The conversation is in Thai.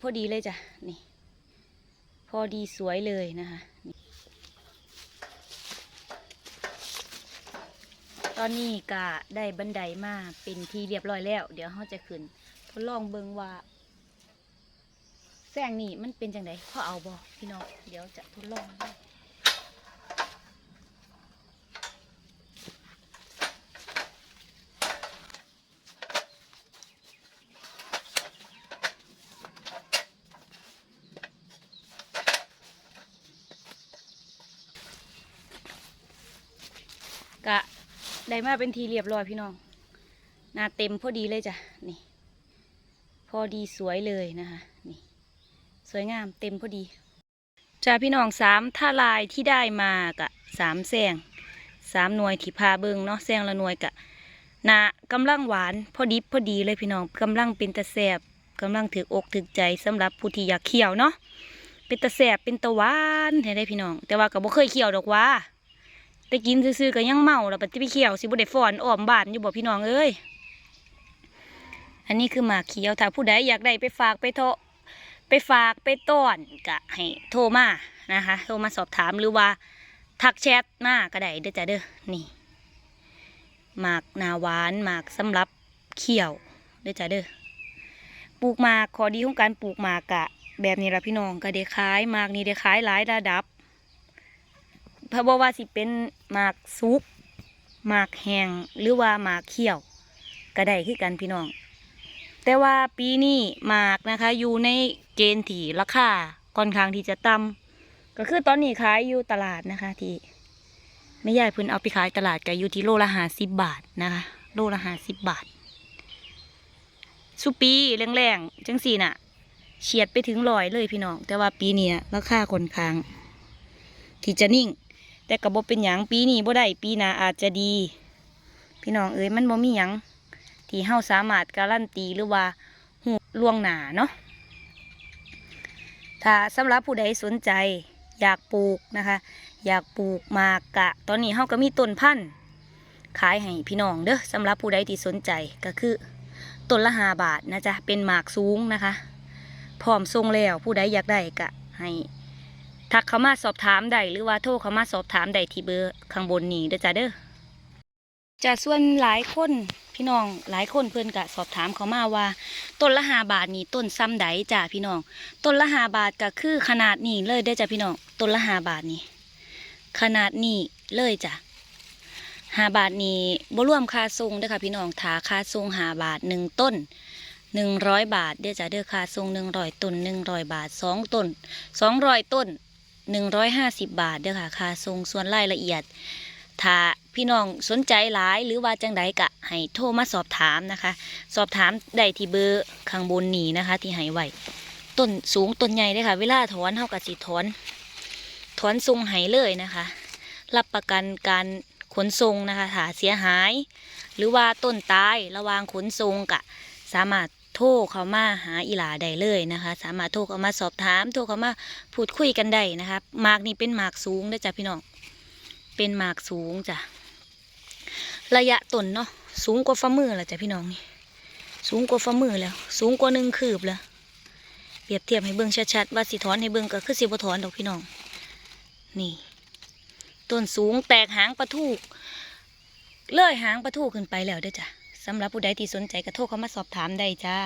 พอดีเลยจ้ะนี่ พอดีสวยเลยนะคะ ตอนนี้ก็ได้บันไดมาเป็นที่เรียบร้อยแล้ว เดี๋ยวเขาจะขึ้นทดลองเบิงว่าแสงนี่มันเป็นจังไดพอเอาบอพี่น้องเดี๋ยวจะทดลอง กะได้มาเป็นทีเรียบร้อยพี่น้องหน้าเต็มพอดีเลยจ้ะนี่ พอดีสวยเลยนะคะนี่ สวยงามเต็มพอดีจ้าพี่น้องสามท่าลายที่ได้มากะสามแซงสามหน่วยที่พาเบิงเนาะแซงละหน่วยกะหนากำลังหวานพอดีพอดีเลยพี่น้องกำลังเป็นตะแสบกำลังถืออกถือใจสำหรับผู้ที่อยากเคี่ยวเนาะเป็นตะแสบเป็นตะวานให้ได้พี่น้อง แต่ว่าก็บ่เคยเคี่ยวดอกว่า แต่กินซื่อๆก็ยังเมาแล้วปฏิไปเคี่ยวสิบ่ได้ฟอนอ้อมบ้านอยู่บ่พี่น้องเอ้ยอันนี้คือหมากเขียวถ้าผู้ใดอยากได้ไปฝากไปโทไปฝากไปต้อนกะให้โทรมานะคะ โทรมาสอบถามหรือว่าทักแชทมาก็ได้เด้อจ้ะเด้อนี่หมากนาหวานหมากสำหรับเขียวเด้อจ้ะเด้อปลูกหมากขอดีของการปลูกหมากกะ แบบนี้ละพี่น้องก็ได้ขายหมากนี่ได้ขายหลายระดับ พราะว่าสิเป็นหมากซุกหมากแหงหรือว่าหมากเขี่ยวก็ได้คือกันพี่น้อง แต่ว่าปีนี้หมากนะคะ อยู่ในเกณฑ์ที่ราคาค่อนข้างที่จะต่ำก็คือตอนนี้ขายอยู่ตลาดนะคะที่ไม่ใหญ่เพิ่นเอาไปขายตลาดก็อยู่ที่โลละห้าสิบบาทนะคะ โลละห้าสิบบาทสุปีแรงๆจังสี่น่ะเฉียดไปถึงร้อยเลยพี่น้อง แต่ว่าปีนี้ราคาค่อนข้าง ที่จะนิ่ง แต่กระบบเป็นหยังปีนี้บ่ได้ปีหน้าอาจจะดี พี่น้องเอ้ยมันบ่มีหยังที่เฮาสามารถการันตีหรือว่าหูล่วงหนาเนาะถ้าสำหรับผู้ใดสนใจอยากปลูกนะคะ อยากปลูกหมากกะ ตอนนี้เฮาก็มีต้นพันธุ์ขายให้พี่น้องเด้อสำหรับผู้ใดที่สนใจก็คือต้นละหาบาทนะจ๊ะเป็นหมากสูงนะคะพร้อมทรงแล้วผู้ใดอยากได้ก็ให้ ทักเขามาสอบถามได้หรือว่าโทรเขามาสอบถามได้ที่เบอร์ข้างบนนี้เด้อจ้ะเด้อจะส่วนหลายคนพี่น้องหลายคนเพื่อนกะสอบถามเขามาว่า ต้นละหาบาทนี่ต้นซ้ำใดจ้ะพี่น้องต้นละหาบาทก็คือขนาดนี้เลยได้อจ้ะพี่น้องต้นละหาบาทนี่ขนาดนี้เลยจ้ะหาบาทนี่บ่รวมค่าทรงเด้อค่ะพี่น้องถาค่าทรงหาบาทหนึ่งต้นหนึ่งร้อยบาทเด้อจ้ะเด้อค่าทรงหนึ่งร้อยต้นหนึ่งร้อยบาทสองต้นสองร้อยต้น หนึ่งร้อยห้าสิบบาทเด้อค่ะค่าทรงส่วนรายละเอียด ถ้าพี่น้องสนใจหลายหรือว่าจังใดกะให้โทรมาสอบถามนะคะ สอบถามได้ที่เบอร์ข้างบนนี้นะคะ ที่ให้ไว้ต้นสูงต้นใหญ่เลยค่ะ เวลาถอนเท่ากับสิถอน ถอนทรงให้เลยนะคะ รับประกันการขนทรงนะคะถ้าเสียหาย หรือว่าต้นตายระหวางขนทรงกะ สามารถ โทรเข้ามาหาอีหลาได้เลยนะคะ สามารถโทรเข้ามาสอบถาม โทรเข้ามาพูดคุยกันได้นะคะหมากนี่เป็นหมากสูงนะจ๊ะพี่น้องเป็นหมากสูงจ้ะระยะต้นเนาะสูงกว่าฝ่ามือแล้วจ้ะพี่น้องนี่สูงกว่าฝ่ามือแล้ว สูงกว่าหนึ่งคืบแล้วเปรียบเทียบให้เบิ่งชัดๆว่าสิถอนให้เบิ่งก็คือสิบถอนดอกพี่น้อง นี่ ต้นสูงแตกหางประทูกเลื่อยหางประทูขึ้นไปแล้วด้อจ้ะ สำหรับผู้ใดที่สนใจกระโทรเข้ามาสอบถามได้จ้า